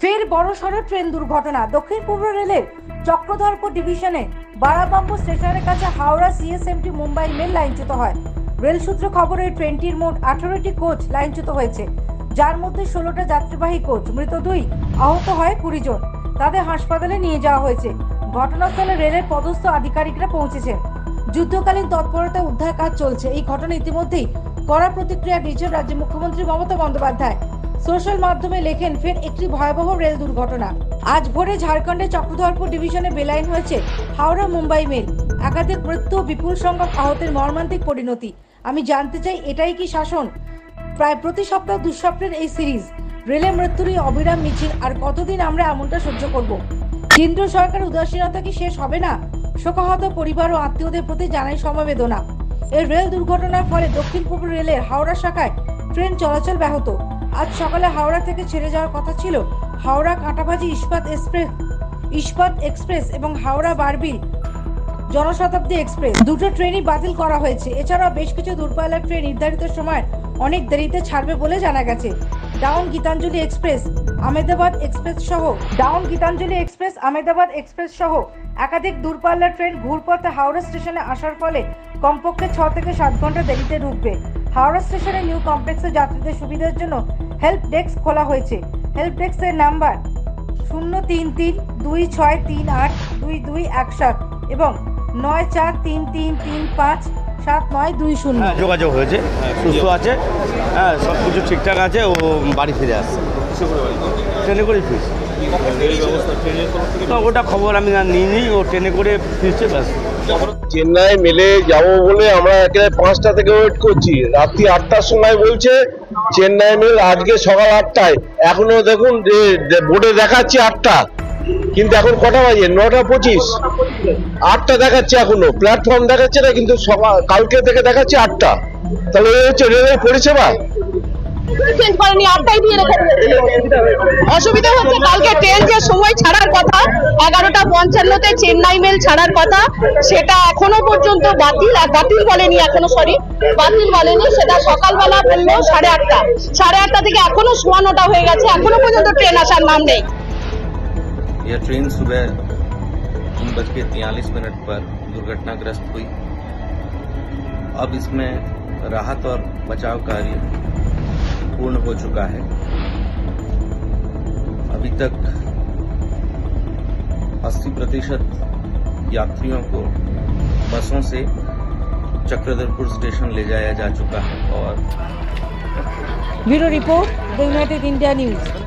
ফের বড় সড়ো ট্রেন দুর্ঘটনা। দক্ষিণ পূর্ব রেলের চক্রধরপুর ডিভিশনে বারাবাম্বু স্টেশনের কাছে হাওড়া সিএসএমটি মুম্বাই মেল লাইনচ্যুত হয়। রেল সূত্রে খবর, এই ট্রেনটির মোট আঠারোটি কোচ লাইনচ্যুত হয়েছে। যার মধ্যে ষোলোটা যাত্রীবাহী কোচ, মৃত দুই আহত হয় কুড়ি জন। তাদের হাসপাতালে নিয়ে যাওয়া হয়েছে। ঘটনাস্থলে রেলের পদস্থ আধিকারিকরা পৌঁছেছেন। যুদ্ধকালীন তৎপরতায় উদ্ধার কাজ চলছে। এই ঘটনা ইতিমধ্যেই কড়া প্রতিক্রিয়া দিয়েছেন রাজ্যের মুখ্যমন্ত্রী মমতা বন্দ্যোপাধ্যায়। সোশ্যাল মাধ্যমে লেখেন, ফের একটি ভয়াবহ রেল দুর্ঘটনা। আজ ভোরে ঝাড়খণ্ডের চক্রধরপুর ডিভিশনে বেলাইন হয়েছে হাওড়া মুম্বাই মেল। একাধিক মৃত্যু বিপুল সংখ্যক আহতের মর্মান্তিক পরিণতি। আমি জানতে চাই, এটাই কি শাসন? প্রায় প্রতি সপ্তাহ দুঃস্বপ্নের এই সিরিজ। রেলে মৃত্যুর এই অবিরাম মিছিল, আর কতদিন আমরা এমনটা সহ্য করব? কেন্দ্র সরকার উদাসীনতা কি শেষ হবে না? শোকাহত পরিবার ও আত্মীয়দের প্রতি জানাই সমবেদনা। এই রেল দুর্ঘটনার ফলে দক্ষিণ পূর্ব রেলের হাওড়া শাখায় ট্রেন চলাচল ব্যাহত। আজ সকালে হাওড়া থেকে ছেড়ে যাওয়ার কথা ছিল হাওড়া কাঁটাভাজি ইস্পাত এক্সপ্রেস ইস্পাত এক্সপ্রেস এবং হাওড়া বারবিল জনশতাব্দী এক্সপ্রেস। দুটো ট্রেনই বাতিল করা হয়েছে। এছাড়াও বেশ কিছু দূরপাল্লার ট্রেন নির্ধারিত সময় অনেক দেরিতে ছাড়বে বলে জানা গেছে। Down Gitanjali express Ahmedabad express সহ down Gitanjali express Ahmedabad express সহ একাধিক দূরপাল্লার ট্রেন ঘুরপথে হাওড়া স্টেশনে আসার ফলে কমপক্ষে ছ থেকে সাত ঘণ্টা দেরিতে ঢুকবে। হাওড়া স্টেশনে নিউ কমপ্লেক্সে যাত্রীদের সুবিধার জন্য হেল্প ডেস্ক খোলা হয়েছে। হেল্প ডেস্কের নাম্বার শূন্য তিন তিন দুই ছয় তিন আট দুই দুই এক সাত এবং নয় চার তিন তিন তিন পাঁচ সাত নয় দুই শূন্য। হ্যাঁ যোগাযোগ হয়েছে। সুস্থ আছে। হ্যাঁ সব কিছু ঠিকঠাক আছে ও বাড়ি ফিরে আসছে। ট্রেনে করে ফিরছে। ওটা খবর আমি আর নিইনি ও ট্রেনে করে ফিরছে ব্যাস। চেন্নাই মেলে যাব বলে আমরা একেবারে পাঁচটা থেকে ওয়েট করছি। রাত্রি আটটার সময় বলছে, চেন্নাই মেল আজকে সকাল আটটায়। এখনও দেখুন বোর্ডে দেখাচ্ছে আটটা। কিন্তু এখন কটা বাজে? নটা পঁচিশ। আটটা দেখাচ্ছে এখনও। প্ল্যাটফর্ম দেখাচ্ছে না, কিন্তু সকাল কালকে থেকে দেখাচ্ছে আটটা। তাহলে হচ্ছে রেলের পরিষেবা? চেঞ্জ করেনি আটটাই দিয়ে রেখে দিয়েছে। অসুবিধা হচ্ছে কালকে ট্রেন যে সময় ছাড়ার কথা এগারোটা পঞ্চান্নতে চেন্নাই মেল ছাড়ার কথা সেটা এখনো পর্যন্ত বাতিল আর বাতিল বলেনি এখনো সরি বাতিল বলেনি সেটা সকালবেলা বললো সাড়ে আটটা সাড়ে আটটা থেকে এখনো সোয়া নটা হয়ে গেছে এখনো পর্যন্ত ট্রেন আসার নাম নেই यह ट्रेन सुबह तीन बज के तियालीस मिनट पर दुर्घटनाग्रस्त हुई अब इसमें राहत और बचाव कार्य पूर्ण हो चुका है। अभी तक 80 प्रतिशत यात्रियों को बसों से चक्रधरपुर स्टेशन ले जाया जा चुका है और bureau report United India News.